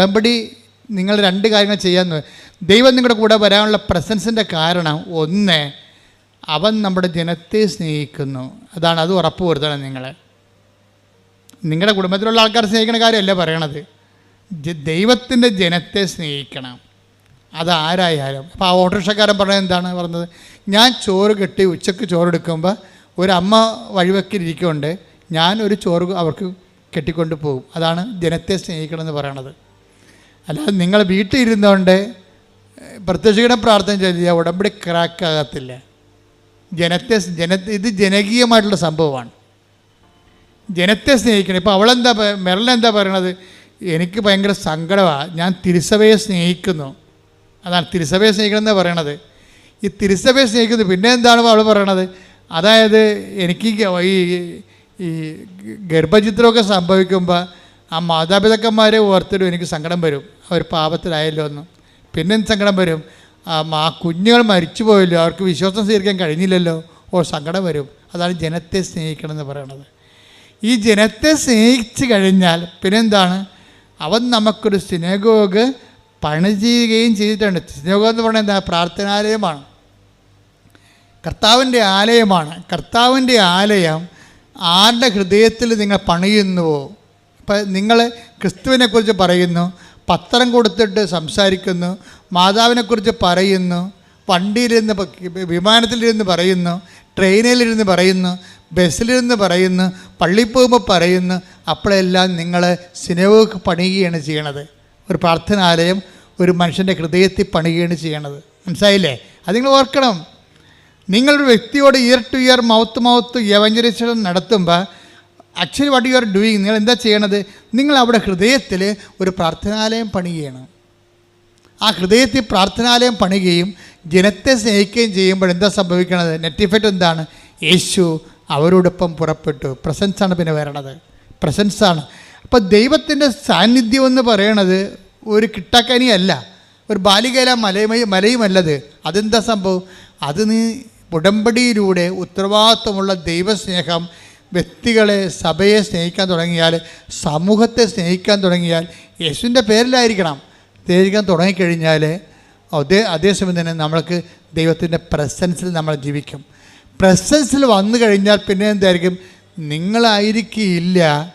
ഉടമ്പടി നിങ്ങൾ രണ്ട് കാര്യങ്ങൾ ചെയ്യാന്ന് ദൈവം നിങ്ങളുടെ കൂടെ വരാനുള്ള പ്രസൻസിന്റെ കാരണം ഒന്ന് അവൻ നമ്മുടെ ജനത്തെ സ്നേഹിക്കുന്നു. അതാണ് അത് ഉറപ്പ് വരുത്തണം നിങ്ങൾ നിങ്ങളുടെ കുടുംബത്തിലുള്ള ആൾക്കാർ സ്നേഹിക്കുന്ന കാര്യമല്ല പറയണത്. ദൈവത്തിന്റെ ജനത്തെ സ്നേഹിക്കണം. അതാരായാലും. അപ്പോൾ ആ ഓട്ടോറിക്ഷക്കാരൻ പറഞ്ഞത് എന്താണ്? പറഞ്ഞത് ഞാൻ ചോറ് കെട്ടി ഉച്ചയ്ക്ക് ചോറെടുക്കുമ്പോൾ ഒരു അമ്മ വഴിവെക്കിരിക്കുന്നുണ്ട്. ഞാൻ ഒരു ചോറ് അവർക്ക് കെട്ടിക്കൊണ്ട് പോകും. അതാണ് ജനത്തെ സ്നേഹിക്കണം എന്ന് പറയണത്. അല്ലാതെ നിങ്ങൾ വീട്ടിൽ ഇരുന്നുകൊണ്ട് പ്രത്യക്ഷയുടെ പ്രാർത്ഥന ചെയ്താൽ ഉടമ്പടി ക്രാക്കാകത്തില്ല. ജനത്തെ ജന ഇത് ജനകീയമായിട്ടുള്ള സംഭവമാണ്. ജനത്തെ സ്നേഹിക്കണം. ഇപ്പോൾ അവളെന്താ മെറിലെന്താ പറയണത്? എനിക്ക് ഭയങ്കര സങ്കടമാണ് ഞാൻ തിരുസഭയെ സ്നേഹിക്കുന്നു. അതാണ് തിരുസഭയെ സ്നേഹിക്കണം എന്നാണ് പറയണത്. ഈ തിരുസഭയെ സ്നേഹിക്കുന്നു പിന്നെ എന്താണ് അവൾ പറയണത്? അതായത് എനിക്ക് ഈ ഈ ഗർഭചിത്രമൊക്കെ സംഭവിക്കുമ്പോൾ ആ മാതാപിതാക്കന്മാരെ ഓർത്തിടും എനിക്ക് സങ്കടം വരും. അവർ പാപത്തിലായല്ലോ എന്ന്. പിന്നെ സങ്കടം വരും? ആ കുഞ്ഞുകൾ മരിച്ചു പോയല്ലോ അവർക്ക് വിശ്വാസം സ്വീകരിക്കാൻ കഴിഞ്ഞില്ലല്ലോ. ഓ സങ്കടം വരും. അതാണ് ജനത്തെ സ്നേഹിക്കണം എന്ന് പറയണത്. ഈ ജനത്തെ സ്നേഹിച്ചു കഴിഞ്ഞാൽ പിന്നെന്താണ്? അവൻ നമുക്കൊരു സിനഗോഗ് പണി ചെയ്യുകയും ചെയ്തിട്ടുണ്ട്. സിനഗോഗ് എന്ന് പറഞ്ഞാൽ എന്താ? പ്രാർത്ഥനാലയമാണ്. കർത്താവിന്റെ ആലയമാണ്. കർത്താവിന്റെ ആലയം ആരുടെ ഹൃദയത്തിൽ നിങ്ങൾ പണിയുന്നുവോ? ഇപ്പം നിങ്ങൾ ക്രിസ്തുവിനെക്കുറിച്ച് പറയുന്നു. പത്രം കൊടുത്തിട്ട് സംസാരിക്കുന്നു മാതാവിനെക്കുറിച്ച് പറയുന്നു വണ്ടിയിലിരുന്ന് വിമാനത്തിലിരുന്ന് പറയുന്നു ട്രെയിനിലിരുന്ന് പറയുന്നു ബസ്സിലിരുന്ന് പറയുന്നു പള്ളിയിൽ പോകുമ്പോൾ പറയുന്നു അപ്പോഴെല്ലാം നിങ്ങൾ സിനിമക്ക് പണിയുകയാണ് ചെയ്യണത്. ഒരു പ്രാർത്ഥനാലയം ഒരു മനുഷ്യന്റെ ഹൃദയത്തിൽ പണിയുകയാണ് ചെയ്യണത്. മനസ്സിലായില്ലേ? അത് നിങ്ങൾ ഓർക്കണം. നിങ്ങളൊരു വ്യക്തിയോട് ear to ear mouth mouth യവഞ്ചരിച്ചം നടത്തുമ്പോൾ actually what you are doing നിങ്ങൾ എന്താ ചെയ്യണത്? നിങ്ങൾ അവിടെ ഹൃദയത്തിൽ ഒരു പ്രാർത്ഥനാലയം പണിയുകയാണ്. ആ ഹൃദയത്തിൽ പ്രാർത്ഥനാലയം പണിയുകയും ജനത്തെ സ്നേഹിക്കുകയും ചെയ്യുമ്പോൾ എന്താ സംഭവിക്കണത്? നെറ്റ് ഇഫക്റ്റ് എന്താണ്? യേശു അവരോടൊപ്പം പുറപ്പെട്ടു. പ്രസൻസാണ് പിന്നെ വരണത് പ്രസൻസാണ് അപ്പോൾ ദൈവത്തിന്റെ സാന്നിധ്യം എന്ന് പറയണത് ഒരു കിട്ടാക്കനിയല്ല. ഒരു ബാലികേല മലയുമായി മലയുമല്ലത്. അതെന്താ സംഭവം? അത് നീ ഉടമ്പടിയിലൂടെ ഉത്തരവാദിത്വമുള്ള ദൈവസ്നേഹം വ്യക്തികളെ സഭയെ സ്നേഹിക്കാൻ തുടങ്ങിയാൽ സമൂഹത്തെ സ്നേഹിക്കാൻ തുടങ്ങിയാൽ യേശുവിന്റെ പേരിലായിരിക്കണം. സ്നേഹിക്കാൻ തുടങ്ങിക്കഴിഞ്ഞാൽ അതേ അതേസമയം തന്നെ നമ്മൾക്ക് ദൈവത്തിന്റെ പ്രസൻസിൽ നമ്മൾ ജീവിക്കും. പ്രസൻസിൽ വന്നു കഴിഞ്ഞാൽ പിന്നെ എന്തായിരിക്കും? നിങ്ങളായിരിക്കില്ല.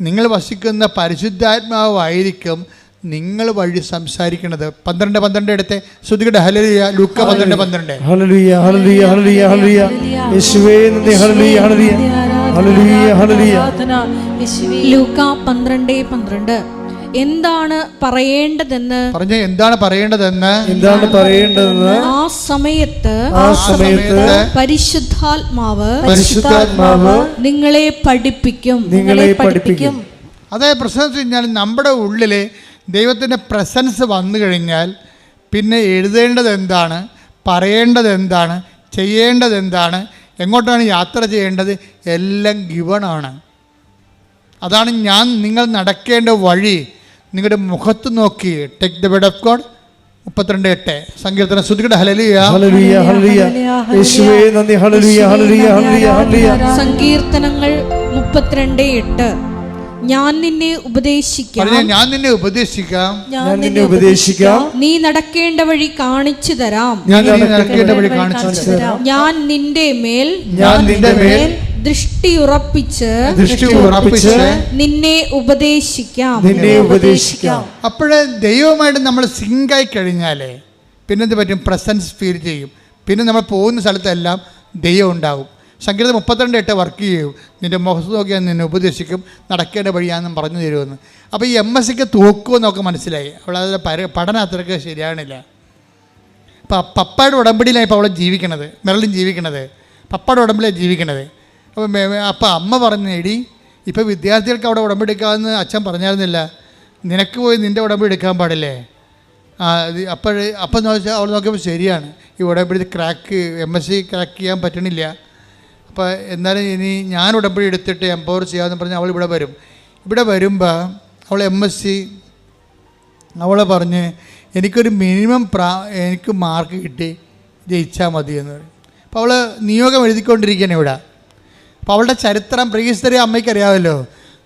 നിങ്ങൾ വസിക്കുന്ന പരിശുദ്ധാത്മാവായിരിക്കും നിങ്ങൾ വഴി സംസാരിക്കുന്നത്. പന്ത്രണ്ട് പന്ത്രണ്ട് എടുത്ത്. ശ്രുതികട ഹലരിയ ലൂക്ക പന്ത്രണ്ട് പന്ത്രണ്ട്. ഹല്ലേലൂയ ഹല്ലേലൂയ ഹല്ലേലൂയ ഹല്ലേലൂയ. യേശുവേ ഹല്ലേലൂയ ഹല്ലേലൂയ. ലൂക്ക പന്ത്രണ്ട് പന്ത്രണ്ട്. എന്താണ് പറയേണ്ടതെന്ന്? പറഞ്ഞ എന്താണ് പറയേണ്ടതെന്ന്? എന്താണ് പറയേണ്ടതെന്ന്? ആ സമയത്ത് ആ സമയത്ത് പരിശുദ്ധാത്മാവ് പരിശുദ്ധാത്മാവ് നിങ്ങളെ പഠിപ്പിക്കും. നിങ്ങളെ പഠിപ്പിക്കും. അതായത് പ്രശ്നം കഴിഞ്ഞാൽ നമ്മുടെ ഉള്ളിൽ ദൈവത്തിന്റെ പ്രസൻസ് വന്നു കഴിഞ്ഞാൽ പിന്നെ എഴുതേണ്ടത് എന്താണ്? പറയേണ്ടത് എന്താണ്? ചെയ്യേണ്ടത് എന്താണ്? എങ്ങോട്ടാണ് യാത്ര ചെയ്യേണ്ടത്? എല്ലാം ഗിവണാണ് അതാണ് ഞാൻ നിങ്ങൾ നടക്കേണ്ട വഴി. നിങ്ങളുടെ മുഖത്ത് നോക്കി. Take the bed of God മുപ്പത്തിരണ്ട് എട്ട്. സങ്കീർത്തന ശ്രുതിയുടെ ഹലലിയ ഹല്ലേലൂയ ഹല്ലേലൂയ യേശുവേ നന്ദി. ഹല്ലേലൂയ ഹല്ലേലൂയ ഹല്ലേലൂയ ഹല്ലേലൂയ. സങ്കീർത്തനങ്ങൾ മുപ്പത്തിരണ്ട് എട്ട്. ഞാൻ നിന്നെ ഉപദേശിക്കാം. ഞാൻ നിന്നെ ഉപദേശിക്കാം. ഞാൻ നിന്നെ ഉപദേശിക്കാം. നീ നടക്കേണ്ട വഴി കാണിച്ചു തരാം. ഞാൻ നടക്കേണ്ട വഴി കാണിച്ചു തരാം. ഞാൻ നിന്റെ മേൽ ഞാൻ നിന്റെ മേൽ ദൃഷ്ടി ഉറപ്പിച്ച് ദൃഷ്ടി ഉറപ്പിച്ച് നിന്നെ ഉപദേശിക്കാം. നിന്നെ ഉപദേശിക്കാം. അപ്പോഴേ ദൈവമായിട്ട് നമ്മൾ സിങ്കായി കഴിഞ്ഞാലേ പിന്നെന്ത് പറ്റും? പ്രസൻസ് ഫീൽ ചെയ്യും. പിന്നെ നമ്മൾ പോകുന്ന സ്ഥലത്തെല്ലാം ദൈവം ഉണ്ടാകും സംഗീതം മുപ്പത്തിരണ്ട് എട്ട് വർക്ക് ചെയ്യും. നിന്റെ മുഖത്ത് നോക്കിയാൽ നിന്നെ ഉപദേശിക്കും. നടക്കേണ്ട വഴിയാണെന്നും പറഞ്ഞു തരുമെന്ന്. അപ്പോൾ ഈ എം എസ് സിക്ക് തൂക്കുമെന്നൊക്കെ മനസ്സിലായി. അവൾ അതിന്റെ പര പഠനം അത്രയ്ക്ക് ശരിയാണില്ല അപ്പോൾ പപ്പയുടെ ഉടമ്പടിയിലാണ് ഇപ്പോൾ അവളെ ജീവിക്കണത്. മെറലും ജീവിക്കണത്. പപ്പയുടെ ഉടമ്പടിയാണ് ജീവിക്കണത്. അപ്പം അപ്പം അമ്മ പറഞ്ഞു എടി ഇപ്പോൾ വിദ്യാർത്ഥികൾക്ക് അവിടെ ഉടമ്പടി എടുക്കാമെന്ന് അച്ഛൻ പറഞ്ഞായിരുന്നില്ല. നിനക്ക് പോയി നിന്റെ ഉടമ്പടി എടുക്കാൻ പാടില്ലേ? അപ്പോൾ അപ്പം വെച്ചാൽ അവൾ നോക്കിയപ്പോൾ ശരിയാണ്. ഈ ഉടമ്പടി crack M S C crack ചെയ്യാൻ പറ്റണില്ല. അപ്പോൾ എന്നാലും ഇനി ഞാൻ ഉടമ്പടി എടുത്തിട്ട് എംപവർ ചെയ്യാമെന്ന് പറഞ്ഞ് അവൾ ഇവിടെ വരും. ഇവിടെ വരുമ്പോൾ അവൾ എം എസ് സി അവൾ പറഞ്ഞ് എനിക്കൊരു മിനിമം പ്രാ എനിക്ക് മാർക്ക് കിട്ടി ജയിച്ചാൽ മതി എന്ന് പറയും. അപ്പോൾ അവൾ നിയോഗം എഴുതിക്കൊണ്ടിരിക്കുകയാണ് ഇവിടെ. അപ്പോൾ അവളുടെ ചരിത്രം പ്രീസ്തരി അമ്മയ്ക്ക് അറിയാമല്ലോ.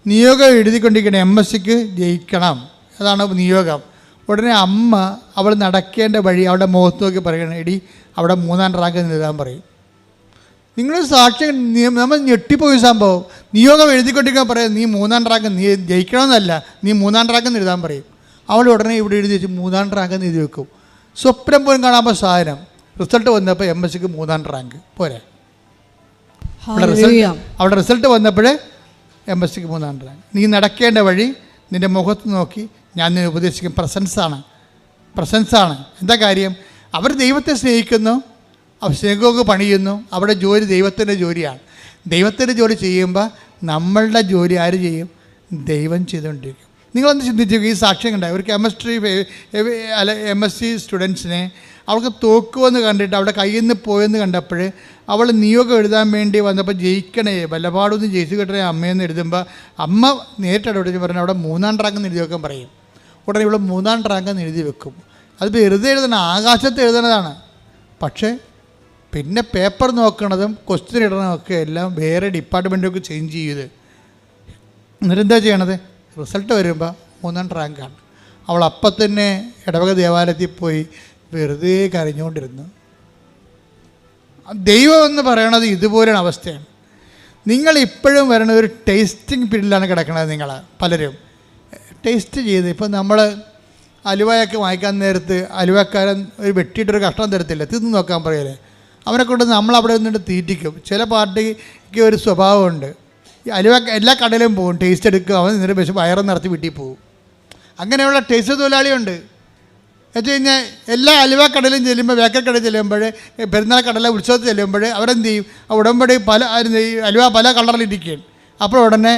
നിയോഗം എഴുതിക്കൊണ്ടിരിക്കണം എം എസ് സിക്ക് ജയിക്കണം. അതാണ് നിയോഗം. ഉടനെ അമ്മ അവൾ നടക്കേണ്ട വഴി അവളുടെ മുഖത്ത് നോക്കി പറയണം എടി അവിടെ മൂന്നാം റാങ്ക് നേടാൻ പറയും. നിങ്ങൾ സാക്ഷ്യം നീ- നമ്മൾ ഞെട്ടിപ്പോയി സംഭവം. നിയോഗം എഴുതിക്കൊണ്ടിരിക്കാൻ പറയാം നീ മൂന്നാം റാങ്ക് നീ ജയിക്കണമെന്നല്ല നീ മൂന്നാം റാങ്ക് എന്ന് എഴുതാൻ പറയും. അവൾ ഉടനെ ഇവിടെ എഴുതി വെച്ച് മൂന്നാം റാങ്ക് എന്ന് എഴുതി വെക്കും. സ്വപ്നം പോലും കാണാമ്പോൾ സാധനം. റിസൾട്ട് വന്നപ്പോൾ എം എസ് സിക്ക് മൂന്നാം റാങ്ക് പോരെ? അവിടെ റിസൾട്ട് അവിടെ റിസൾട്ട് വന്നപ്പോൾ എം എസ് സിക്ക് മൂന്നാം റാങ്ക് നീ നടക്കേണ്ട വഴി നിന്റെ മുഖത്ത് നോക്കി. ഞാൻ നിന്നെ ഉപദേശിക്കും. പ്രസൻസാണ് പ്രസൻസാണ് എന്താ കാര്യം? അവർ ദൈവത്തെ സ്നേഹിക്കുന്നു. സ്നേഹമൊക്കെ പണിയുന്നു. അവിടെ ജോലി ദൈവത്തിന്റെ ജോലിയാണ്. ദൈവത്തിന്റെ ജോലി ചെയ്യുമ്പോൾ നമ്മളുടെ ജോലി ആര് ചെയ്യും? ദൈവം ചെയ്തുകൊണ്ടിരിക്കും. നിങ്ങളൊന്ന് ചിന്തിച്ചു? ഈ സാക്ഷ്യം കണ്ടായി ഒരു കെമിസ്ട്രി അല്ല എം എസ് സി സ്റ്റുഡൻസിനെ അവൾക്ക് തോക്കുമെന്ന് കണ്ടിട്ട് അവിടെ കയ്യിൽ നിന്ന് പോയെന്ന് കണ്ടപ്പോൾ അവൾ നിയോഗം എഴുതാൻ വേണ്ടി വന്നപ്പോൾ ജയിക്കണേ വല്ലപാടൊന്ന് ജയിച്ചു കിട്ടണേ അമ്മയെന്ന് എഴുതുമ്പോൾ അമ്മ നേരിട്ട് ഇടപെട്ട് പറഞ്ഞു അവിടെ മൂന്നാം റാങ്ക് എഴുതി വെക്കാൻ പറയും. ഉടനെ ഇവിടെ മൂന്നാം റാങ്ക് എഴുതി വെക്കും. അത് വെറുതെ എഴുതണം ആകാശത്ത് എഴുതണതാണ്. പക്ഷേ പിന്നെ പേപ്പർ നോക്കണതും ക്വസ്റ്റ്യൻ ഇടണതൊക്കെ എല്ലാം വേറെ ഡിപ്പാർട്ട്മെന്റൊക്കെ ചേഞ്ച് ചെയ്ത്. എന്നിട്ട് എന്താ ചെയ്യണത്? റിസൾട്ട് വരുമ്പോൾ മൂന്നാം റാങ്കാണ് അവൾ അപ്പം തന്നെ ഇടവക ദേവാലയത്തിൽ പോയി വെറുതെ കരഞ്ഞുകൊണ്ടിരുന്നു. ദൈവം എന്ന് പറയണത് ഇതുപോലെയാണ് അവസ്ഥയാണ്. നിങ്ങൾ ഇപ്പോഴും വരണ ഒരു ടേസ്റ്റിംഗ് പീരീഡിലാണ് കിടക്കുന്നത് നിങ്ങൾ പലരും. ടേസ്റ്റ് ചെയ്ത് ഇപ്പം നമ്മൾ അലുവയൊക്കെ വാങ്ങിക്കാൻ നേരത്ത് അലുവക്കാരൻ ഒരു വെട്ടിയിട്ടൊരു കഷ്ണം തരത്തില്ല. തിന്ന് നോക്കാൻ പറയല്ലേ? അവനെ കൊണ്ട് നമ്മൾ അവിടെ നിന്നിട്ട് തീറ്റിക്കും. ചില പാർട്ടിക്ക് ഒരു സ്വഭാവമുണ്ട്. അലുവ എല്ലാ കടയിലും പോകും. ടേസ്റ്റ് എടുക്കും. അവൻ നിന്നിട്ട് പക്ഷേ വയറും നിറച്ച് വീട്ടിൽ പോകും അങ്ങനെയുള്ള ടേസ്റ്റ് തൊഴിലാളിയുണ്ട്. എന്ന് കഴിഞ്ഞാൽ എല്ലാ അലുവ കടയിലും ചെല്ലുമ്പോൾ ബേക്കർ കടയിൽ ചെല്ലുമ്പോൾ പെരുന്നാൾ കടല ഉത്സവത്തിൽ ചെല്ലുമ്പോൾ അവരെന്ത് ചെയ്യും ഉടമ്പടി പല അലുവ പല കളറിലിരിക്കുകയും അപ്പോൾ ഉടനെ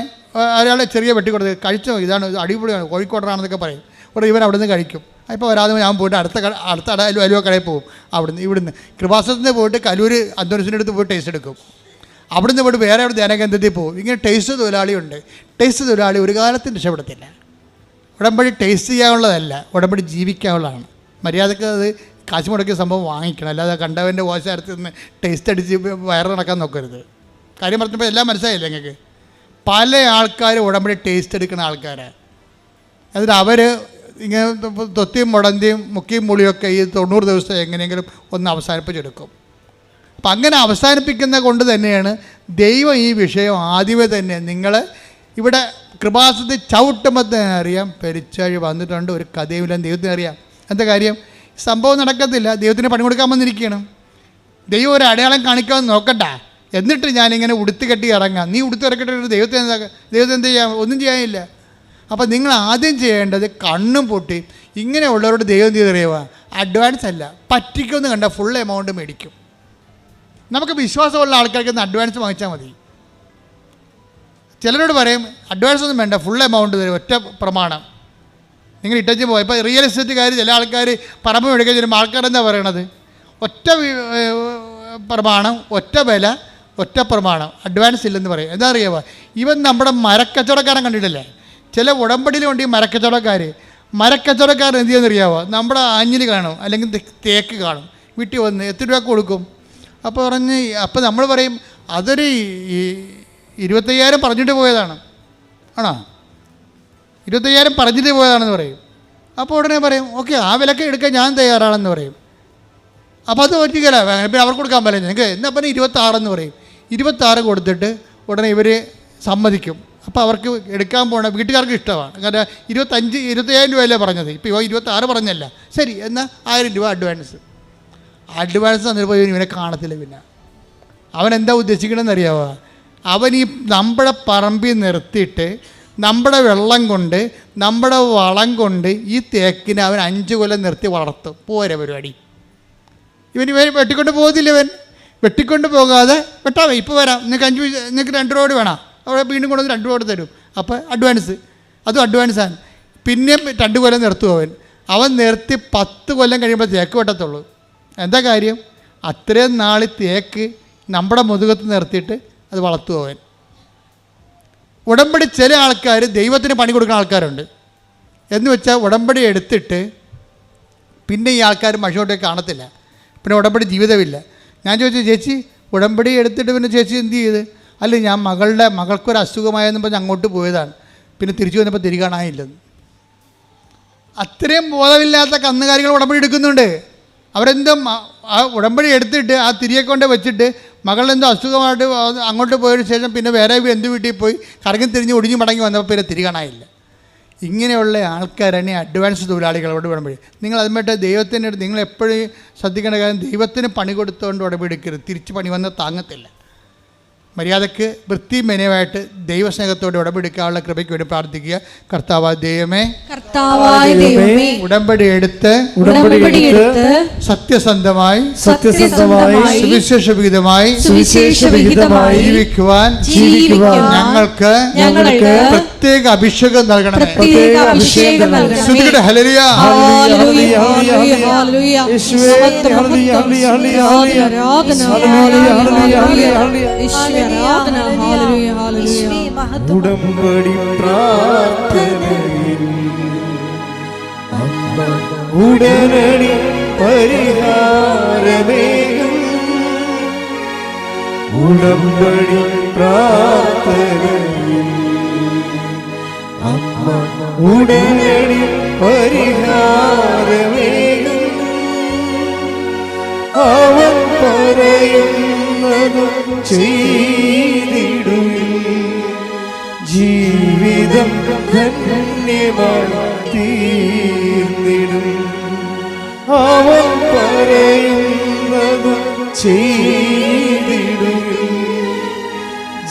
അയാളെ ചെറിയ വെട്ടി കൊടുത്ത് കഴിച്ചോ? ഇതാണ് അടിപൊളിയാണ്. കോഴിക്കോടനാണെന്നൊക്കെ പറയും. ഉടനെ ഇവൻ അവിടെ നിന്ന് കഴിക്കും. ഇപ്പോൾ വരാതെ ഞാൻ പോയിട്ട് അടുത്ത കട അടുത്ത കട അലുവ കടയിൽ പോകും. അവിടുന്ന് ഇവിടുന്ന്. കൃപാസനത്തിന് പോയിട്ട് കലൂർ അന്തോണിസിന്റെ അടുത്ത് പോയി ടേസ്റ്റ് എടുക്കും. അവിടുന്ന് പോയിട്ട് വേറെ അവിടെ ധ്യാനകേന്ദ്രത്തിൽ പോകും. ഇങ്ങനെ ടേസ്റ്റ് തൊഴിലാളിയുണ്ട്. ടേസ്റ്റ് തൊഴിലാളി ഒരു കാലത്തും രക്ഷപ്പെടത്തില്ല. ഉടമ്പടി ടേസ്റ്റ് ചെയ്യാനുള്ളതല്ല ഉടമ്പടി ജീവിക്കാനുള്ളതാണ്. മര്യാദയ്ക്ക് അത് കാശ് മുടക്കിയ സംഭവം വാങ്ങിക്കണം. അല്ലാതെ കണ്ടവന്റെ ഓശാരത്തിൽ നിന്ന് ടേസ്റ്റ് അടിച്ച് വയറ് നടക്കാൻ നോക്കരുത്. കാര്യം പറഞ്ഞപ്പോൾ എല്ലാം മനസ്സിലായില്ല നിങ്ങൾക്ക്? പല ആൾക്കാരും ഉടമ്പടി ടേസ്റ്റ് എടുക്കുന്ന ആൾക്കാരാണ് എന്നിട്ട് അവർ ഇങ്ങനെ തൊത്തിയും മുടന്തിയും മുക്കിയും മുളിയൊക്കെ ഈ തൊണ്ണൂറ് ദിവസം എങ്ങനെയെങ്കിലും ഒന്ന് അവസാനിപ്പിച്ചെടുക്കും. അപ്പം അങ്ങനെ അവസാനിപ്പിക്കുന്ന കൊണ്ട് തന്നെയാണ് ദൈവം ഈ വിഷയം ആദ്യമേ തന്നെ നിങ്ങൾ ഇവിടെ കൃപാസത്തിൽ ചവിട്ടുമ്പോൾ തന്നെ അറിയാം. പെരിച്ചാഴി വന്നിട്ടുണ്ട് ഒരു കഥയുമില്ല ദൈവത്തിന് അറിയാം. എന്താ കാര്യം? സംഭവം നടക്കത്തില്ല. ദൈവത്തിന് പണി കൊടുക്കാൻ വന്നിരിക്കുകയാണ്. ദൈവം ഒരു അടയാളം കാണിക്കാമെന്ന് നോക്കണ്ട. എന്നിട്ട് ഞാനിങ്ങനെ ഉടുത്ത് കെട്ടി ഇറങ്ങാം. നീ ഉടുത്ത് ഇറക്കട്ടെ ദൈവത്തെ എന്താ ദൈവത്തെ എന്ത് ചെയ്യാം? ഒന്നും ചെയ്യാനില്ല. അപ്പം നിങ്ങൾ ആദ്യം ചെയ്യേണ്ടത് കണ്ണും പൊട്ടി. ഇങ്ങനെയുള്ളവരോട് ദൈവം ചെയ്തറിയുക അഡ്വാൻസ് അല്ല പറ്റിക്കുമെന്ന് കണ്ട ഫുൾ എമൗണ്ട് മേടിക്കും. നമുക്ക് വിശ്വാസമുള്ള ആൾക്കാർക്ക് അഡ്വാൻസ് വാങ്ങിച്ചാൽ മതി. ചിലരോട് പറയും അഡ്വാൻസ് ഒന്നും വേണ്ട ഫുൾ എമൗണ്ട് തരും ഒറ്റ പ്രമാണം. നിങ്ങൾ ഇട്ടച്ച് പോയി. ഇപ്പോൾ റിയൽ എസ്റ്റേറ്റുകാർ ചില ആൾക്കാർ പറമ്പ് മേടിക്കാൻ ചെല്ലുമ്പോൾ ആൾക്കാർ എന്താ പറയണത്? ഒറ്റ പ്രമാണം ഒറ്റ വില ഒറ്റ പ്രമാണം അഡ്വാൻസ് ഇല്ലെന്ന് പറയും. എന്താ അറിയാമോ ഇവൻ നമ്മുടെ മരക്കച്ചവടക്കാരൻ കണ്ടിട്ടില്ലേ? ചില ഉടമ്പടിയിലുണ്ട് ഈ മരക്കച്ചവടക്കാർ മരക്കച്ചവടക്കാരൻ എന്ത് ചെയ്യുന്നറിയാമോ നമ്മുടെ ആഞ്ഞിൽ കാണും അല്ലെങ്കിൽ തേക്ക് കാണും. വീട്ടിൽ വന്ന് എത്ര രൂപ കൊടുക്കും? അപ്പോൾ പറഞ്ഞ് അപ്പോൾ നമ്മൾ പറയും അതൊരു ഈ ഇരുപത്തയ്യായിരം പറഞ്ഞിട്ട് പോയതാണ്. ആണോ? ഇരുപത്തയ്യായിരം പറഞ്ഞിട്ട് പോയതാണെന്ന് പറയും. അപ്പോൾ ഉടനെ പറയും ഓക്കെ ആ വിലക്ക് എടുക്കാൻ ഞാൻ തയ്യാറാണെന്ന് പറയും. അപ്പോൾ അത് പറ്റിക്കല. പിന്നെ അവർക്ക് കൊടുക്കാൻ പറ്റില്ല നിങ്ങൾക്ക് എന്നാൽ പിന്നെ ഇരുപത്താറെന്ന് പറയും. ഇരുപത്താറ് കൊടുത്തിട്ട് ഉടനെ ഇവർ സമ്മതിക്കും. അപ്പോൾ അവർക്ക് എടുക്കാൻ പോകണ വീട്ടുകാർക്ക് ഇഷ്ടമാണ്. കാരണം ഇരുപത്തഞ്ച് ഇരുപത്തയ്യായിരം രൂപയല്ലേ പറഞ്ഞത്? ഇപ്പോൾ ഇവ ഇരുപത്താറ് പറഞ്ഞല്ല ശരി എന്നാൽ ആയിരം രൂപ അഡ്വാൻസ് അഡ്വാൻസ് തന്നിട്ട് ഇവനെ കാണത്തില്ല പിന്നെ. അവൻ എന്താ ഉദ്ദേശിക്കണമെന്ന് അവൻ ഈ നമ്മുടെ പറമ്പിൽ നിർത്തിയിട്ട് നമ്മുടെ വെള്ളം കൊണ്ട് നമ്മുടെ വളം കൊണ്ട് ഈ തേക്കിനെ അവൻ അഞ്ച് കൊല്ലം നിർത്തി വളർത്തും. പോരെ പരിപാടി. ഇവൻ ഇവൻ വെട്ടിക്കൊണ്ട് പോകത്തില്ല ഇവൻ. വെട്ടിക്കൊണ്ട് പോകാതെ വെട്ടാവേ ഇപ്പോൾ വരാം. നിങ്ങൾക്ക് അഞ്ച് നിങ്ങൾക്ക് രണ്ട് റോഡ് വേണം. അവിടെ വീണ്ടും കൊണ്ടു രണ്ട് റോഡ് തരും. അപ്പോൾ അഡ്വാൻസ് അതും അഡ്വാൻസാണ് പിന്നെയും രണ്ട് കൊല്ലം നിർത്തും അവൻ. അവൻ നിർത്തി പത്ത് കൊല്ലം കഴിയുമ്പോൾ തേക്ക് വെട്ടത്തുള്ളൂ. എന്താ കാര്യം? അത്രയും നാൾ തേക്ക് നമ്മുടെ മുതുകത്ത് നിർത്തിയിട്ട് അത് വളർത്തും അവൻ. ഉടമ്പടി ചില ആൾക്കാർ ദൈവത്തിന് പണി കൊടുക്കുന്ന ആൾക്കാരുണ്ട്. എന്ന് വെച്ചാൽ ഉടമ്പടി എടുത്തിട്ട് പിന്നെ ഈ ആൾക്കാർ മഷോട്ടേക്ക് കാണത്തില്ല. പിന്നെ ഉടമ്പടി ജീവിതമില്ല. ഞാൻ ചോദിച്ചു ചേച്ചി ഉടമ്പടി എടുത്തിട്ട് പിന്നെ ചേച്ചി എന്ത് ചെയ്ത്? അല്ല ഞാൻ മകളുടെ മകൾക്കൊരു അസുഖമായെന്ന് പറഞ്ഞ് അങ്ങോട്ട് പോയതാണ്. പിന്നെ തിരിച്ചു വന്നപ്പോൾ തിരി കാണാനില്ലെന്ന് അത്രയും ബോധമില്ലാത്ത കന്നുകാലികൾ ഉടമ്പടി എടുക്കുന്നുണ്ട്. അവരെന്തും ആ- ഉടമ്പടി എടുത്തിട്ട് ആ തിരിയെ കൊണ്ട് വെച്ചിട്ട് മകളെന്തോ അസുഖമായിട്ട് അങ്ങോട്ട് പോയതിനു ശേഷം പിന്നെ വേറെ എന്ത് വീട്ടിൽ പോയി കറങ്ങി തിരിഞ്ഞ് ഒടിഞ്ഞു മടങ്ങി വന്നപ്പോൾ പിന്നെ തിരികാണായില്ല ഇങ്ങനെയുള്ള ആൾക്കാരാണ് അഡ്വാൻസ് തൊഴിലാളികളോട് ഉടമ്പടി. നിങ്ങൾ അതുമായിട്ട് ദൈവത്തിന്റെ നിങ്ങൾ എപ്പോഴും ശ്രദ്ധിക്കേണ്ട കാര്യം ദൈവത്തിന് പണി കൊടുത്തുകൊണ്ട് ഉടമ്പടി എടുക്കരുത്. തിരിച്ച് പണി വന്ന് താങ്ങത്തില്ല. മര്യാദയ്ക്ക് വൃത്തി മെനവായിട്ട് ദൈവസ്നേഹത്തോടെ ഉടമ്പെടുക്കാനുള്ള കൃപയ്ക്ക് വേണ്ടി പ്രാർത്ഥിക്കുക. കർത്താവ് ദൈവമേ കർത്താവായ ദൈവമേ ഉടമ്പടി എടുത്ത് ഉടമ്പടി എടുത്ത് സത്യസന്ധമായി സത്യസന്ധമായി സുവിശേഷ വിഹിതമായി സുവിശേഷ വിഹിതമായി ജീവിക്കുവാൻ ജീവിക്കുവാൻ ഞങ്ങൾക്ക് ഞങ്ങൾക്ക് പ്രത്യേക അഭിഷേകം നൽകണം പ്രത്യേക അഭിഷേകം നൽകണമേ. ശ്രുതിയുടെ ഹലരിയ hallelujah, hallelujah, hallelujah. Hallelujah, hallelujah, hallelujah. Hallelujah, ഹല്ലേലൂയ, ആരാധന. ഉടമ്പടി പ്രാർത്ഥനയിൽ അമ്മ ഉടനടി പരിഹാരമേകും. ഉടമ്പടി പ്രാർത്ഥനയിൽ അമ്മ ഉടനടി പരിഹാരമേകും. അവൻ പറയുന്നത് ചെയ്തിടും. ജീവിതം ധന്യമായി തീർന്നിടും അവൻ പറയുന്നത് ചെയ്തിടും.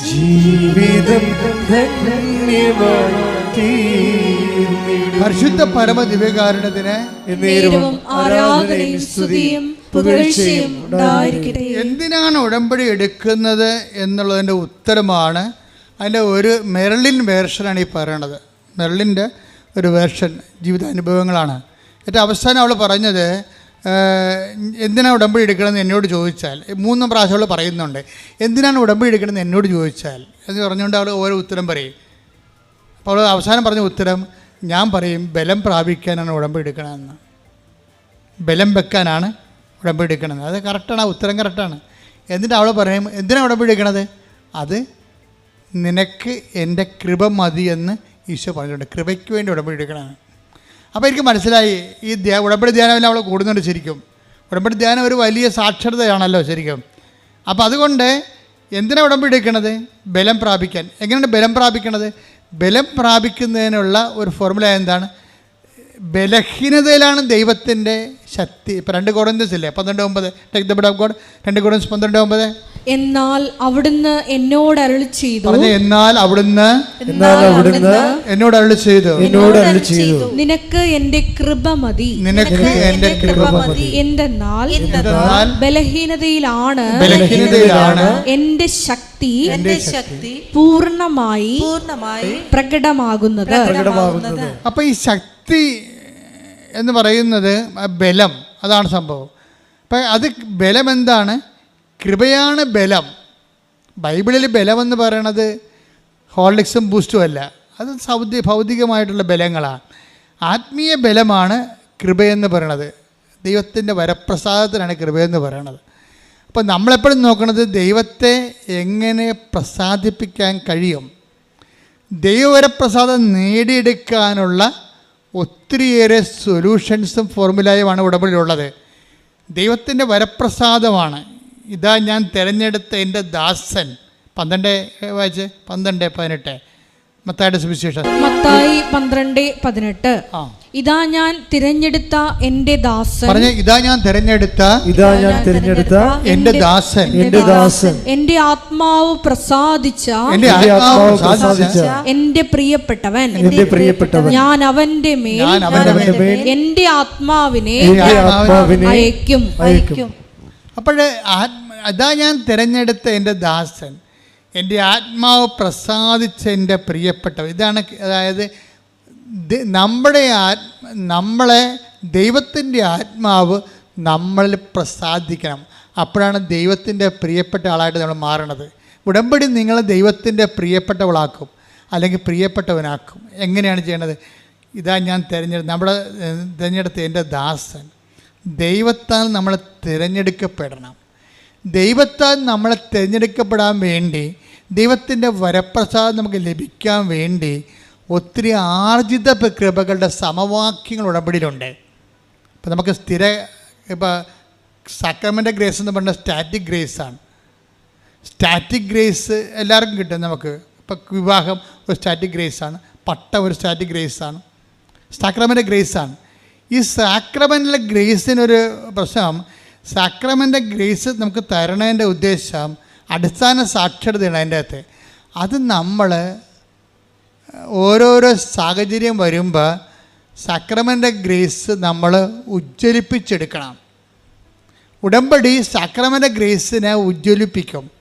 ജീവിതം ധന്യമായി തീർന്നിടും പരിശുദ്ധ പരമ ദിവ്യകാരണത്തിന് ആരാധനയും സ്തുതിയും. എന്തിനാണ് ഉടമ്പടി എടുക്കുന്നത് എന്നുള്ളതിന്റെ ഉത്തരമാണ് അതിന്റെ ഒരു മെർലിൻ വേർഷനാണ് ഈ പറയണത്. മെറലിന്റെ ഒരു വേർഷൻ ജീവിതാനുഭവങ്ങളാണ്. ഏറ്റവും അവസാനം അവൾ പറഞ്ഞത് എന്തിനാണ് ഉടമ്പടി എടുക്കണമെന്ന് എന്നോട് ചോദിച്ചാൽ മൂന്നും പ്രാവശ്യം അവൾ പറയുന്നുണ്ട് എന്തിനാണ് ഉടമ്പടി എടുക്കണമെന്ന് എന്നോട് ചോദിച്ചാൽ എന്ന് പറഞ്ഞുകൊണ്ട് അവൾ ഓരോ ഉത്തരം പറയും. അപ്പോൾ അവൾ അവസാനം പറഞ്ഞ ഉത്തരം ഞാൻ പറയും ബലം പ്രാപിക്കാനാണ് ഉടമ്പടി എടുക്കണമെന്ന് ബലം വെക്കാനാണ് ഉടമ്പടി എടുക്കണത് അത് കറക്റ്റാണ് ഉത്തരം കറക്റ്റാണ്. എന്നിട്ട് അവൾ പറയും എന്തിനാണ് ഉടമ്പടി എടുക്കണത് അത് നിനക്ക് എന്റെ കൃപ മതി എന്ന് ഈശോ പറഞ്ഞിട്ടുണ്ട്. കൃപയ്ക്ക് വേണ്ടി ഉടമ്പടി എടുക്കണതാണ് അപ്പോൾ എനിക്ക് മനസ്സിലായി ഈ ധ്യാ ഉടമ്പടി ധ്യാനമെല്ലാം അവൾ കൂടുന്നുണ്ട് ശരിക്കും. ഉടമ്പടി ധ്യാനം ഒരു വലിയ സാക്ഷരതയാണല്ലോ ശരിക്കും. അപ്പോൾ അതുകൊണ്ട് എന്തിനാണ് ഉടമ്പടി എടുക്കണത് ബലം പ്രാപിക്കാൻ. എങ്ങനെയാണ് ബലം പ്രാപിക്കണത്? ബലം പ്രാപിക്കുന്നതിനുള്ള ഒരു ഫോർമുല എന്താണ്? ബലഹീനതയിലാണ് ദൈവത്തിന്റെ ശക്തി. ഇപ്പം രണ്ട് കോടൻസ് ഇല്ലേ? പന്ത്രണ്ട് ഒമ്പത്. Take the bid of God രണ്ട് കോടൻസ് പന്ത്രണ്ട് ഒമ്പത്. എന്നാൽ അവിടുന്ന് എന്നോട് അരുളി ചെയ്തു. എന്നാൽ അവിടുന്ന് എന്നാൽ അവിടുന്ന് എന്നോട് അരുളി ചെയ്തു. എന്നോട് അരുളി ചെയ്തു. നിനക്ക് എന്റെ കൃപ മതി. നിനക്ക് എന്റെ കൃപ മതി. എന്തെന്നാൽ ബലഹീനതയിലാണ് ബലഹീനതയിലാണ് എന്റെ ശക്തി എന്റെ ശക്തി പൂർണമായി പൂർണമായി പ്രകടമാകുന്നത്. പ്രകടമാകുന്നത്. അപ്പോൾ ഈ ശക്തി എന്ന് പറയുന്നത് ബലം അതാണ് സംഭവം. അപ്പം അത് ബലം എന്താണ്? കൃപയാണ് ബലം. ബൈബിളിൽ ബലമെന്ന് പറയണത് ഹോർലിക്സും ബൂസ്റ്റും അല്ല. അത് സൗദി ഭൗതികമായിട്ടുള്ള ബലങ്ങളാണ്. ആത്മീയ ബലമാണ് കൃപയെന്ന് പറയണത്. ദൈവത്തിന്റെ വരപ്രസാദത്തിനാണ് കൃപയെന്ന് പറയണത്. അപ്പോൾ നമ്മളെപ്പോഴും നോക്കുന്നത് ദൈവത്തെ എങ്ങനെ പ്രസാദിപ്പിക്കാൻ കഴിയും? ദൈവവരപ്രസാദം നേടിയെടുക്കാനുള്ള ഒത്തിരിയേറെ സൊല്യൂഷൻസും ഫോർമുലയുമാണ് ഉടമ്പടിയിലുള്ളത്. ദൈവത്തിന്റെ വരപ്രസാദമാണ്. ഇതാ ഞാൻ തിരഞ്ഞെടുത്ത എന്റെ ദാസൻ. പന്ത്രണ്ട് വായിച്ച്? പന്ത്രണ്ട് പതിനെട്ട്. മത്തായുടെ സുവിശേഷം. മത്തായി പന്ത്രണ്ട് പതിനെട്ട്. ആ. ഇതാ ഞാൻ തിരഞ്ഞെടുത്ത എന്റെ ദാസൻ. പറഞ്ഞ ഇതാ ഞാൻ തിരഞ്ഞെടുത്ത ഇതാ ഞാൻ തിരഞ്ഞെടുത്ത എന്റെ ദാസൻ. എന്റെ ദാസൻ. എന്റെ ആത്മാവ് പ്രസാദിച്ച എന്റെ എന്റെ ആത്മാവ് പ്രസാദിച്ച എന്റെ പ്രിയപ്പെട്ടവൻ. എന്റെ പ്രിയപ്പെട്ടവൻ. ഞാൻ അവന്റെ മേൽ എന്റെ ആത്മാവിനെ എന്റെ ആത്മാവിനെ ആത്മാവിനെ അയക്കും. അയക്കും. അപ്പോൾ ഇതാ അതാ ഞാൻ തിരഞ്ഞെടുത്ത എന്റെ ദാസൻ. എന്റെ ആത്മാവ് പ്രസാദിച്ച എന്റെ പ്രിയപ്പെട്ടവർ. ഇതാണ് അതായത് നമ്മുടെ ആത്മ നമ്മളെ ദൈവത്തിന്റെ ആത്മാവ് നമ്മളിൽ പ്രസാദിക്കണം. അപ്പോഴാണ് ദൈവത്തിന്റെ പ്രിയപ്പെട്ട ആളായിട്ട് നമ്മൾ മാറണത്. ഉടമ്പടി നിങ്ങളെ ദൈവത്തിന്റെ പ്രിയപ്പെട്ടവളാക്കും അല്ലെങ്കിൽ പ്രിയപ്പെട്ടവനാക്കും. എങ്ങനെയാണ് ചെയ്യണത്? ഇതാ ഞാൻ തിരഞ്ഞെടുത്ത് നമ്മുടെ തിരഞ്ഞെടുത്ത എന്റെ ദാസൻ. ദൈവത്താൽ നമ്മൾ തിരഞ്ഞെടുക്കപ്പെടണം. ദൈവത്താൽ നമ്മളെ തിരഞ്ഞെടുക്കപ്പെടാൻ വേണ്ടി ദൈവത്തിന്റെ വരപ്രസാദം നമുക്ക് ലഭിക്കാൻ വേണ്ടി ഒത്തിരി ആർജിത കൃപകളുടെ സമവാക്യങ്ങൾ ഉടമ്പടിയിലുണ്ട്. ഇപ്പം നമുക്ക് സ്ഥിര ഇപ്പോൾ സക്രമന്റെ ഗ്രേസ് എന്ന് പറഞ്ഞാൽ സ്റ്റാറ്റിക് ഗ്രേസാണ് സ്റ്റാറ്റിക് ഗ്രേസ് എല്ലാവർക്കും കിട്ടും നമുക്ക്. ഇപ്പം വിവാഹം ഒരു സ്റ്റാറ്റിക് ഗ്രേസാണ് പട്ടം ഒരു സ്റ്റാറ്റിക് ഗ്രേസാണ് സാക്രമന്റെ ഗ്രേസ് ആണ്. ഈ സാക്രമന്റെ ഗ്രേസിനൊരു പ്രശ്നം സാക്രമന്റെ ഗ്രേസ് നമുക്ക് തരണതിന്റെ ഉദ്ദേശം അടിസ്ഥാന സാക്ഷരതയാണ് അതിന്റെ അകത്ത്. അത് നമ്മൾ ഓരോരോ സാഹചര്യം വരുമ്പോൾ സക്രമന്റെ ഗ്രേസ് നമ്മൾ ഉജ്ജ്വലിപ്പിച്ചെടുക്കണം. ഉടമ്പടി സക്രമന്റെ ഗ്രേസിനെ ഉജ്ജ്വലിപ്പിക്കും.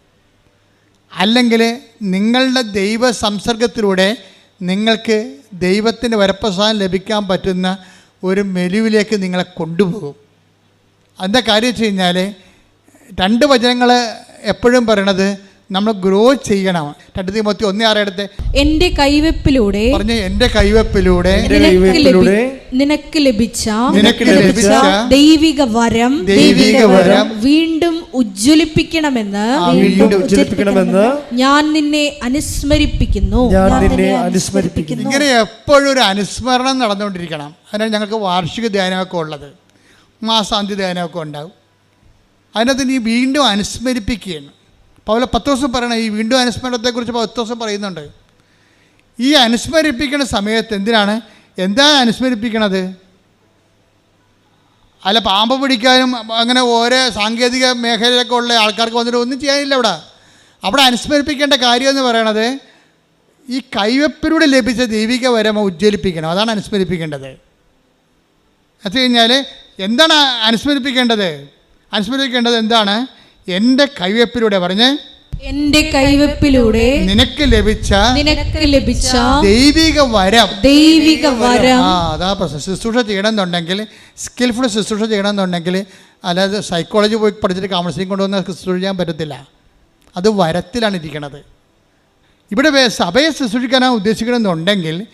അല്ലെങ്കിൽ നിങ്ങളുടെ ദൈവ സംസർഗത്തിലൂടെ നിങ്ങൾക്ക് ദൈവത്തിന്റെ വരപ്രസാദം ലഭിക്കാൻ പറ്റുന്ന ഒരു മെലിവിലേക്ക് നിങ്ങളെ കൊണ്ടുപോകും. അതിന്റെ കാര്യം വെച്ച് കഴിഞ്ഞാൽ രണ്ട് വചനങ്ങൾ എപ്പോഴും പറയണത് നമ്മൾ ഗ്രോ ചെയ്യണം. രണ്ട് തീമത്തി ഒന്നേ ആറെടുത്ത് എന്റെ കൈവെപ്പിലൂടെ പറഞ്ഞു എന്റെ കൈവപ്പിലൂടെ നിനക്ക് കൈവെപ്പിലൂടെ നിനക്ക് ലഭിച്ച നിനക്ക് ലഭിച്ച ദൈവിക വരം ദൈവിക വരം വീണ്ടും ഉജ്ജ്വലിപ്പിക്കണമെന്ന് വീണ്ടും ഉജ്ജ്വലിപ്പിക്കണമെന്ന് ഞാൻ നിന്നെ അനുസ്മരിപ്പിക്കുന്നു. ഞാൻ നിന്നെ അനുസ്മരിപ്പിക്കുന്നു. ഇങ്ങനെ എപ്പോഴും ഒരു അനുസ്മരണം നടന്നുകൊണ്ടിരിക്കണം. അതിനാണ് ഞങ്ങൾക്ക് വാർഷിക ധ്യാനമൊക്കെ ഉള്ളത്. മാസാന്തി ധ്യാനമൊക്കെ ഉണ്ടാവും. അതിനകത്ത് നീ വീണ്ടും അനുസ്മരിപ്പിക്കുകയാണ്. പൗല പത്ത് ദിവസം പറയണം ഈ വീണ്ടും അനുസ്മരണത്തെക്കുറിച്ച് പത്ത് ദിവസം പറയുന്നുണ്ട്. ഈ അനുസ്മരിപ്പിക്കുന്ന സമയത്ത് എന്തിനാണ്? എന്താണ് അനുസ്മരിപ്പിക്കണത്? അല്ല പാമ്പ് പിടിക്കാനും അങ്ങനെ ഓരോ സാങ്കേതിക മേഖലയിലൊക്കെ ഉള്ള ആൾക്കാർക്ക് വന്നിട്ട് ഒന്നും ചെയ്യാനില്ല അവിടെ. അവിടെ അനുസ്മരിപ്പിക്കേണ്ട കാര്യം എന്ന് പറയണത് ഈ കൈവപ്പിലൂടെ ലഭിച്ച ദൈവിക വരമ ഉജ്ജ്വലിപ്പിക്കണം. അതാണ് അനുസ്മരിപ്പിക്കേണ്ടത്. വെച്ച് കഴിഞ്ഞാൽ എന്താണ് അനുസ്മരിപ്പിക്കേണ്ടത്? അനുസ്മരിപ്പിക്കേണ്ടത് എന്താണ്? എന്റെ കൈവെപ്പിലൂടെ പറഞ്ഞ് എന്റെ കൈവെപ്പിലൂടെ നിനക്ക് ലഭിച്ച നിനക്ക് ലഭിച്ച ദൈവിക വരം. ദൈവിക വരം. ആ അതാ പ്രശ്നം. ശുശ്രൂഷ ചെയ്യണമെന്നുണ്ടെങ്കിൽ സ്കിൽഫുൾ ശുശ്രൂഷ ചെയ്യണമെന്നുണ്ടെങ്കിൽ അല്ലാതെ സൈക്കോളജി പോയി പഠിച്ചിട്ട് കൗൺസിലിംഗ് കൊണ്ടുവന്ന ശുശ്രൂഷ ചെയ്യാൻ പറ്റത്തില്ല. അത് വരത്തിലാണ് ഇരിക്കണത്. ഇവിടെ സഭയെ ശുശ്രൂഷിക്കാനാണ് ഉദ്ദേശിക്കണമെന്നുണ്ടെങ്കിൽ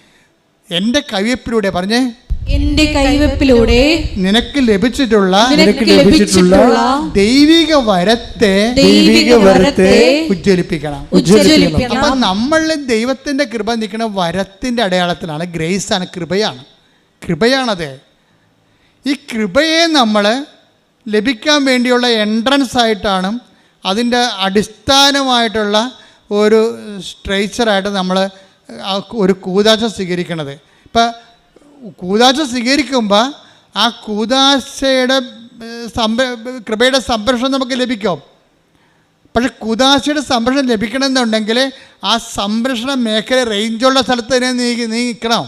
എന്റെ കവിയപ്പിലൂടെ പറഞ്ഞ് എന്റെ കൈവെപ്പിലൂടെ നിനക്ക് ലഭിച്ചിട്ടുള്ള നിനക്ക് ലഭിച്ചിട്ടുള്ള ദൈവിക വരത്തെ ദൈവിക വരത്തെ ഉജ്ജ്വലിപ്പിക്കണം. ഉജ്ജ്വലിപ്പിക്കണം. അപ്പൊ നമ്മൾ ദൈവത്തിന്റെ കൃപ നിൽക്കുന്ന വരത്തിന്റെ അടയാളത്തിലാണ് ഗ്രേസ് ആണ് കൃപയാണ്. കൃപയാണത്. ഈ കൃപയെ നമ്മൾ ലഭിക്കാൻ വേണ്ടിയുള്ള എൻട്രൻസ് ആയിട്ടാണ് അതിന്റെ അടിസ്ഥാനമായിട്ടുള്ള ഒരു സ്ട്രേച്ചറായിട്ട് നമ്മൾ ഒരു കൂതാശ സ്വീകരിക്കണത് ഇപ്പം കൂതാശ സ്വീകരിക്കുമ്പോൾ ആ കൂതാശയുടെ സംര കൃപയുടെ സംരക്ഷണം നമുക്ക് ലഭിക്കും. പക്ഷെ കുദാശയുടെ സംരക്ഷണം ലഭിക്കണമെന്നുണ്ടെങ്കിൽ ആ സംരക്ഷണ മേഖല റേഞ്ചുള്ള സ്ഥലത്ത് തന്നെ നീ നീ നിൽക്കണം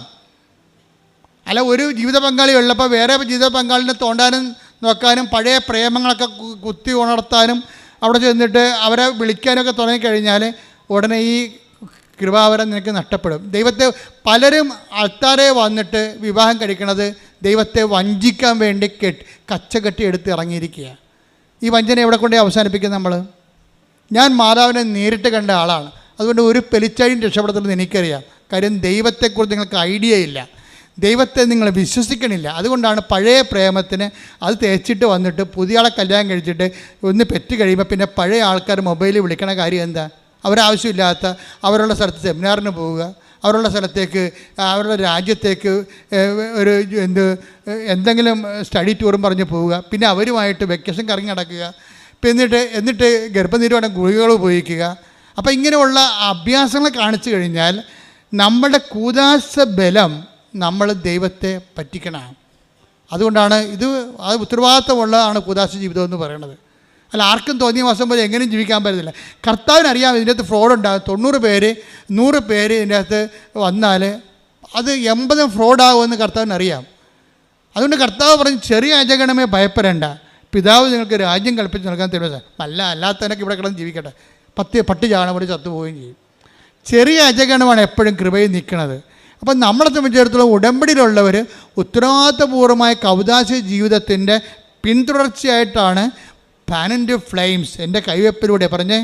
അല്ല ഒരു ജീവിത പങ്കാളി ഉള്ളപ്പോൾ വേറെ ജീവിത പങ്കാളിനെ തോണ്ടാനും നോക്കാനും പഴയ പ്രേമങ്ങളൊക്കെ കുത്തി ഉണർത്താനും അവിടെ ചെന്നിട്ട് അവരെ വിളിക്കാനൊക്കെ തുടങ്ങിക്കഴിഞ്ഞാൽ ഉടനെ ഈ കൃപാവരം നിനക്ക് നഷ്ടപ്പെടും. ദൈവത്തെ പലരും ആൾക്കാരെ വന്നിട്ട് വിവാഹം കഴിക്കണത് ദൈവത്തെ വഞ്ചിക്കാൻ വേണ്ടി കെട്ട് കച്ചകെട്ടി എടുത്ത് ഇറങ്ങിയിരിക്കുക ഈ വഞ്ചന എവിടെ കൊണ്ടേ അവസാനിപ്പിക്കും നമ്മൾ ഞാൻ മാതാവിനെ നേരിട്ട് കണ്ട ആളാണ്. അതുകൊണ്ട് ഒരു പെലിച്ചാഴിയും രക്ഷപ്പെടുത്തുന്നത് എനിക്കറിയാം. കാര്യം ദൈവത്തെക്കുറിച്ച് നിങ്ങൾക്ക് ഐഡിയ ഇല്ല. ദൈവത്തെ നിങ്ങൾ വിശ്വസിക്കണില്ല. അതുകൊണ്ടാണ് പഴയ പ്രേമത്തിന് അത് തേച്ചിട്ട് വന്നിട്ട് പുതിയ ആളെ കല്യാണം കഴിച്ചിട്ട് ഒന്ന് പെറ്റ് കഴിയുമ്പോൾ പിന്നെ പഴയ ആൾക്കാർ മൊബൈലിൽ വിളിക്കണ കാര്യം എന്താ? അവരാവശ്യമില്ലാത്ത അവരുള്ള സ്ഥലത്ത് സെമിനാറിന് പോവുക അവരുള്ള സ്ഥലത്തേക്ക് അവരുടെ രാജ്യത്തേക്ക് ഒരു എന്ത് എന്തെങ്കിലും സ്റ്റഡി ടൂറും പറഞ്ഞ് പോവുക പിന്നെ അവരുമായിട്ട് വെക്കേഷൻ കറങ്ങി നടക്കുക എന്നിട്ട് എന്നിട്ട് ഗർഭനിരോധന ഗുളികകൾ ഉപയോഗിക്കുക. അപ്പോൾ ഇങ്ങനെയുള്ള അഭ്യാസങ്ങൾ കാണിച്ചു കഴിഞ്ഞാൽ നമ്മുടെ കൂതാശ ബലം നമ്മൾ ദൈവത്തെ പറ്റിക്കണം. അതുകൊണ്ടാണ് ഇത് അത് ഉത്തരവാദിത്തമുള്ളതാണ് കൂതാശ ജീവിതം എന്ന് പറയുന്നത്. അല്ല ആർക്കും തോന്നിയ മാസം പോലെ എങ്ങനെയും ജീവിക്കാൻ പറ്റത്തില്ല. കർത്താവിന് അറിയാം ഇതിന്റെ അകത്ത് ഫ്രോഡ് ഉണ്ടാകും തൊണ്ണൂറ് പേര് നൂറ് പേര് ഇതിന്റെ അകത്ത് വന്നാൽ അത് എൺപതും ഫ്രോഡാകുമെന്ന് കർത്താവിന് അറിയാം. അതുകൊണ്ട് കർത്താവ് പറഞ്ഞ് ചെറിയ അജഗണമേ ഭയപ്പെടേണ്ട. പിതാവ് നിങ്ങൾക്ക് രാജ്യം കൽപ്പിച്ച് നൽകാൻ തരുമോ? അല്ല അല്ലാത്തവനൊക്കെ ഇവിടെ കിടന്ന് ജീവിക്കട്ടെ. പത്ത് പട്ടി ചാണ പോലെ ചത്തുപോവുകയും ചെയ്യും. ചെറിയ അജഗണമാണ് എപ്പോഴും കൃപയിൽ നിൽക്കുന്നത്. അപ്പം നമ്മളെ സംബന്ധിച്ചിടത്തോളം ഉടമ്പടിയിലുള്ളവർ ഉത്തരവാദിത്തപൂർവമായ കൗതാശ ജീവിതത്തിന്റെ പിന്തുടർച്ചയായിട്ടാണ് പാനന്റ് ഫ്ലെയിംസ് എന്റെ കൈവെപ്പിലൂടെ പറഞ്ഞേ.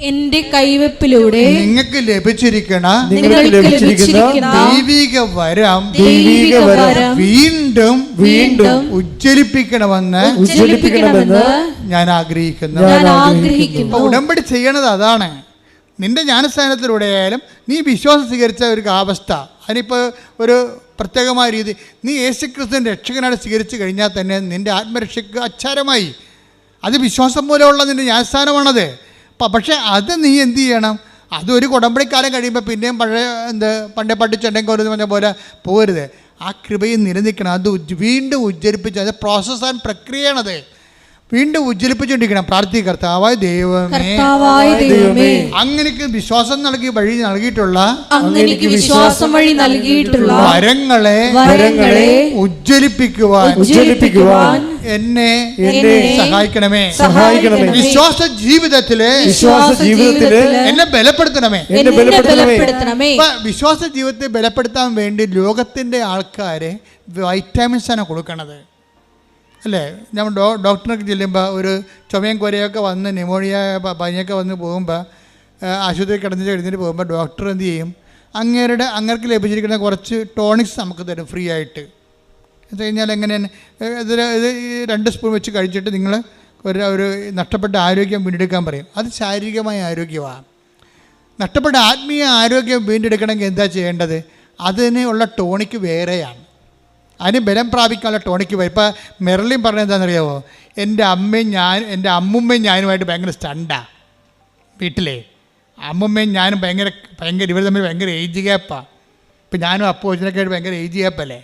എന്റെ കൈവെപ്പിലൂടെ നിങ്ങൾക്ക് ലഭിച്ചിരിക്കണ നിങ്ങൾക്ക് ലഭിച്ചിരിക്കുന്ന ദൈവിക വരം ദൈവിക വരം വീണ്ടും വീണ്ടും ഉജ്ജ്വലിപ്പിക്കണമെന്ന് ഉജ്ജ്വലിപ്പിക്കണമെന്ന് ഞാൻ ആഗ്രഹിക്കുന്നു. ഞാൻ ആഗ്രഹിക്കുന്നു. ഉടമ്പടി ചെയ്യണത് അതാണ്. നിന്റെ ജ്ഞാനസ്ഥാനത്തിലൂടെ ആയാലും നീ വിശ്വാസം സ്വീകരിച്ച ഒരു അവസ്ഥ അതിനിപ്പോൾ ഒരു പ്രത്യേകമായ രീതി. നീ യേശുക്രിസ്തുവിന്റെ രക്ഷകനായിട്ട് സ്വീകരിച്ചു കഴിഞ്ഞാൽ തന്നെ നിന്റെ ആത്മരക്ഷയ്ക്ക് അച്ചാരമായി അത് വിശ്വാസം മൂലമുള്ള നിന്റെ ന്യായസ്ഥാനമാണത് പക്ഷേ അത് നീ എന്ത് ചെയ്യണം? അതൊരു കുടമ്പടിക്കാലം കഴിയുമ്പോൾ പിന്നെയും പഴയ എന്ത് പണ്ടേ പഠിച്ചുണ്ടെങ്കിൽ ഒരു പറഞ്ഞ പോലെ പോരുത്. ആ കൃപയിൽ നിലനിൽക്കണം. അത് വീണ്ടും ഉജ്ജരിപ്പിച്ച് അത് പ്രോസസ് ആൻഡ് പ്രക്രിയയാണത്. വീണ്ടും ഉജ്ജ്വലിപ്പിച്ചുകൊണ്ടിരിക്കണം. പ്രാർത്ഥിക്കുക കർത്താവായ ദൈവമേ. കർത്താവായ ദൈവമേ. അങ്ങനെക്ക് വിശ്വാസം നൽകി വഴി നൽകിയിട്ടുള്ള അങ്ങനെക്ക് വിശ്വാസം വഴി നൽകിയിട്ടുള്ള വരങ്ങളെ വരങ്ങളെ ഉജ്ജ്വലിപ്പിക്കുവാൻ ഉജ്ജ്വലിപ്പിക്കുവാൻ എന്നെ എന്നെ സഹായിക്കണമേ. സഹായിക്കണമേ. വിശ്വാസ ജീവിതത്തിലെ വിശ്വാസ ജീവിതത്തിൽ എന്നെ ബലപ്പെടുത്തണമേ. എന്നെ. ബലപ്പെടുത്തണമേ. വിശ്വാസ ജീവിതത്തെ ബലപ്പെടുത്താൻ വേണ്ടി ലോകത്തിന്റെ ആൾക്കാരെ വൈറ്റാമിൻസ് ആണ് കൊടുക്കണത്. അല്ലേ? നമ്മൾ ഡോ ഡോക്ടറിനൊക്കെ ചെല്ലുമ്പോൾ ഒരു ചുമയും കുരയൊക്കെ വന്ന് ന്യൂമോണിയ പനിയൊക്കെ വന്ന് പോകുമ്പോൾ ആശുപത്രി കിടന്നിട്ട് എഴുന്നേറ്റ് പോകുമ്പോൾ ഡോക്ടർ എന്ത് ചെയ്യും? അങ്ങേരുടെ അങ്ങേർക്ക് ലഭിച്ചിരിക്കുന്ന കുറച്ച് ടോണിക്സ് നമുക്ക് തരും ഫ്രീ ആയിട്ട്. എന്ന് കഴിഞ്ഞാൽ എങ്ങനെയാണ് ഇതിൽ ഇത് രണ്ട് സ്പൂൺ വെച്ച് കഴിച്ചിട്ട് നിങ്ങൾ ഒരു ഒരു നഷ്ടപ്പെട്ട ആരോഗ്യം വീണ്ടെടുക്കാൻ പറയും. അത് ശാരീരികമായ ആരോഗ്യമാണ് നഷ്ടപ്പെട്ട ആത്മീയ ആരോഗ്യം വീണ്ടെടുക്കണമെങ്കിൽ എന്താ ചെയ്യേണ്ടത്? അതിനുള്ള ടോണിക്ക് വേറെയാണ്. അതിന് ബലം പ്രാപിക്കാനുള്ള ടോണിക്ക് പോയി. ഇപ്പം മെറലിൻ പറഞ്ഞത് എന്താണെന്നറിയാവോ? എന്റെ അമ്മയും ഞാൻ എന്റെ അമ്മുമ്മയും ഞാനുമായിട്ട് ഭയങ്കര സ്റ്റണ്ടാണ് വീട്ടിലെ. അമ്മുമ്മയും ഞാനും ഭയങ്കര ഭയങ്കര ഇവർ തമ്മിൽ ഭയങ്കര ഏജ് ഗ്യാപ്പാണ് ഇപ്പം ഞാനും അപ്പോച്ചനൊക്കെ ആയിട്ട് ഭയങ്കര ഏജ് ഗ്യാപ്പല്ലേ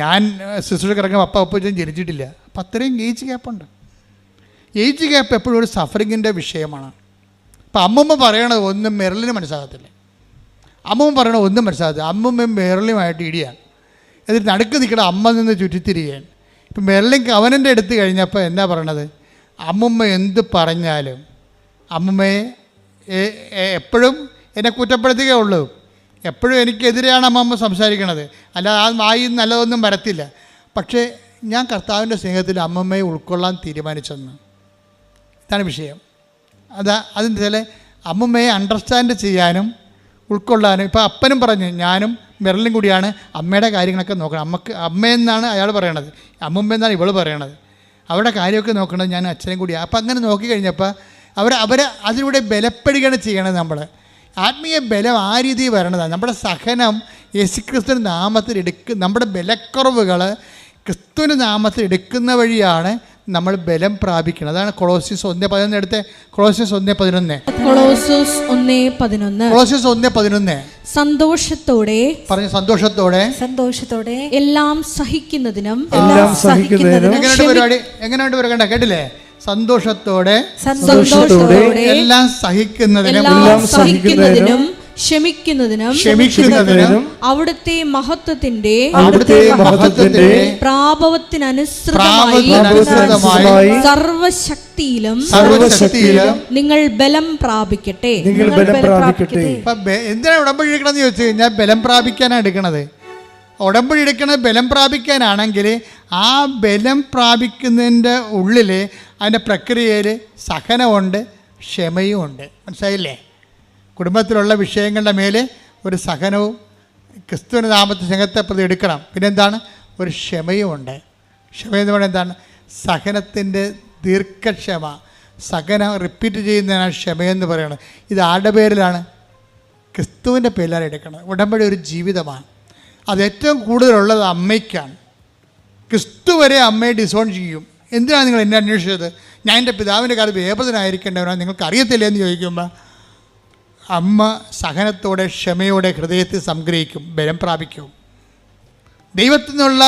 ഞാൻ സിസ്റ്റർ കിടക്കുമ്പോൾ അപ്പ അപ്പോച്ചൻ ജനിച്ചിട്ടില്ല. അപ്പം അത്രയും ഏജ് ഗ്യാപ്പുണ്ട് ഏജ് ഗ്യാപ്പ് എപ്പോഴും ഒരു സഫറിങ്ങിന്റെ വിഷയമാണ്. അപ്പം അമ്മുമ്മ പറയണത് ഒന്നും മെറലിന് മനസ്സിലാകത്തില്ല. അമ്മുമ്മ പറയണത് ഒന്നും മനസ്സിലാകത്തില്ല. അമ്മുമ്മയും മെറലിയുമായിട്ട് ഇടിയാണ്. എന്നിട്ട് നടുക്ക് നിൽക്കണ അമ്മ നിന്ന് ചുറ്റിത്തിരികയാണ്. ഇപ്പം മെറലിൻ കവനന്റെ അടുത്ത് കഴിഞ്ഞപ്പോൾ എന്താ പറയണത്? അമ്മമ്മ എന്ത് പറഞ്ഞാലും അമ്മമ്മയെ എപ്പോഴും എന്നെ കുറ്റപ്പെടുത്തുകയേ ഉള്ളൂ. എപ്പോഴും എനിക്കെതിരെയാണ് അമ്മമ്മ സംസാരിക്കണത്. അല്ലാതെ ആ വായി നല്ലതൊന്നും വരത്തില്ല. പക്ഷേ ഞാൻ കർത്താവിന്റെ സ്നേഹത്തിൽ അമ്മമ്മയെ ഉൾക്കൊള്ളാൻ തീരുമാനിച്ചെന്ന്. ഇതാണ് വിഷയം. അതാ അതിന്റെ വെച്ചാൽ അമ്മമ്മയെ അണ്ടർസ്റ്റാൻഡ് ചെയ്യാനും ഉൾക്കൊള്ളാനും ഇപ്പോൾ അപ്പനും പറഞ്ഞു ഞാനും മെറലും കൂടിയാണ് അമ്മയുടെ കാര്യങ്ങളൊക്കെ നോക്കണം. അമ്മയ്ക്ക് അമ്മയെന്നാണ് അയാൾ പറയണത്. അമ്മമ്മ എന്നാണ് ഇവൾ പറയണത്. അവരുടെ കാര്യമൊക്കെ നോക്കണത് ഞാൻ അച്ഛനും കൂടിയാണ് അപ്പോൾ അങ്ങനെ നോക്കി കഴിഞ്ഞപ്പോൾ അവർ അവരെ അതിലൂടെ ബലപ്പെടുകയാണ് ചെയ്യണത് നമ്മൾ ആത്മീയ ബലം ആ രീതിയിൽ വരണതാണ് നമ്മുടെ സഹനം യേശുക്രിസ്തുവിന്റെ നാമത്തിൽ എടുക്ക നമ്മുടെ ബലക്കുറവുകൾ ക്രിസ്തുവിന്റെ നാമത്തിൽ എടുക്കുന്ന വഴിയാണ് നമ്മൾ ബലം പ്രാപിക്കണം. അതാണ് കൊളോസിസ് ഒന്ന് പതിനൊന്ന് എടുത്ത്. കൊളോസിസ് ഒന്ന് പതിനൊന്ന്. കൊളോസോസ് ഒന്നേ പതിനൊന്ന്. കൊളോസിസ് ഒന്ന് പതിനൊന്ന്. സന്തോഷത്തോടെ പറഞ്ഞു സന്തോഷത്തോടെ. സന്തോഷത്തോടെ എല്ലാം സഹിക്കുന്നതിനും എല്ലാം സഹിക്കുന്നതിനും എങ്ങനെയുണ്ട് പരിപാടി? എങ്ങനെയുണ്ട് പരിപാടി? കേട്ടില്ലേ? സന്തോഷത്തോടെ സന്തോഷത്തോടെ എല്ലാം സഹിക്കുന്നതിനും എല്ലാം സഹിക്കുന്നതിനും ക്ഷമിക്കുന്നതിനും ക്ഷമിക്കുന്നതിനും അവിടുത്തെ മഹത്വത്തിന്റെ അവിടുത്തെ മഹത്വത്തിന്റെ പ്രാപവത്തിനനുസൃതമായി സർവശക്തിയിലും സർവശക്തിയിലും നിങ്ങൾ ബലം പ്രാപിക്കട്ടെ. നിങ്ങൾ ബലം പ്രാപിക്കട്ടെ. എന്തിനാ ഉടമ്പടി എടുക്കണമെന്ന് ചോദിച്ചു കഴിഞ്ഞാൽ ബലം പ്രാപിക്കാനാണ് എടുക്കണത്. ഉടമ്പടി എടുക്കണത് ബലം പ്രാപിക്കാനാണെങ്കിൽ ആ ബലം പ്രാപിക്കുന്നതിന്റെ ഉള്ളിൽ അതിന്റെ പ്രക്രിയയിൽ സഹനമുണ്ട് ക്ഷമയും ഉണ്ട് മനസ്സിലായില്ലേ? കുടുംബത്തിലുള്ള വിഷയങ്ങളുടെ മേലെ ഒരു സഹനവും ക്രിസ്തുവിന് നാമത്തെ സംഘത്തെ പ്രതി എടുക്കണം. പിന്നെന്താണ്? ഒരു ക്ഷമയും ഉണ്ട് ക്ഷമ എന്ന് പറയുന്നത് എന്താണ്? സഹനത്തിന്റെ ദീർഘക്ഷമ. സഹനം റിപ്പീറ്റ് ചെയ്യുന്നതിനാണ് ക്ഷമയെന്ന് പറയുന്നത്. ഇത് ആരുടെ പേരിലാണ്? ക്രിസ്തുവിന്റെ പേരിലാണ് എടുക്കുന്നത്. ഉടമ്പടി ഒരു ജീവിതമാണ്. അത് ഏറ്റവും കൂടുതലുള്ളത് അമ്മയ്ക്കാണ്. ക്രിസ്തു വരെ അമ്മയെ ഡിസോൺ ചെയ്യും. എന്തിനാണ് നിങ്ങൾ എന്നെ അന്വേഷിച്ചത്? ഞാൻ എന്റെ പിതാവിന്റെ കാലത്ത് വേപതനായിരിക്കേണ്ടവരാണ് നിങ്ങൾക്ക് അറിയത്തില്ല എന്ന് ചോദിക്കുമ്പോൾ അമ്മ സഹനത്തോടെ ക്ഷമയോടെ ഹൃദയത്തിൽ സംഗ്രഹിക്കും ബലം പ്രാപിക്കും. ദൈവത്തിൽ നിന്നുള്ള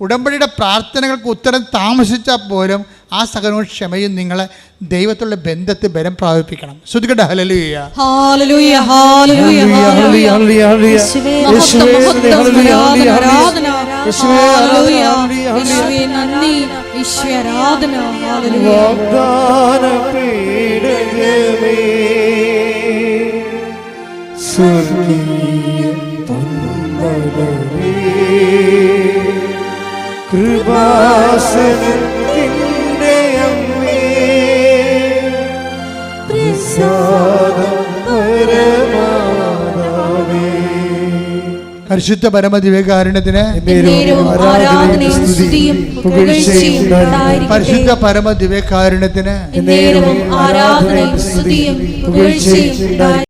ഉടമ്പടിയുടെ പ്രാർത്ഥനകൾക്ക് ഉത്തരം താമസിച്ചാൽ പോലും ആ സഹനവും ക്ഷമയും നിങ്ങളെ ദൈവത്തുള്ള ബന്ധത്തിൽ ബലം പ്രാപിപ്പിക്കണം. ശ്രദ്ധിക്കട്ടെ? ഹലലുയ ഹാലലൂയ ഹാലലൂയ ഹല്ലേലൂയ, സ്വർഗീയ പൊന്മലരേ കൃപാസനത്തിന്റെ അമ്മേ പ്രസാദം പരമാതാവേ പരിശുദ്ധ പരമദിവ്യകാരുണ്യത്തിന് പരിശുദ്ധ പരമദിവ്യകാരുണ്യത്തിന് ആരാധനയും സ്തുതിയും പുകഴ്ചയും.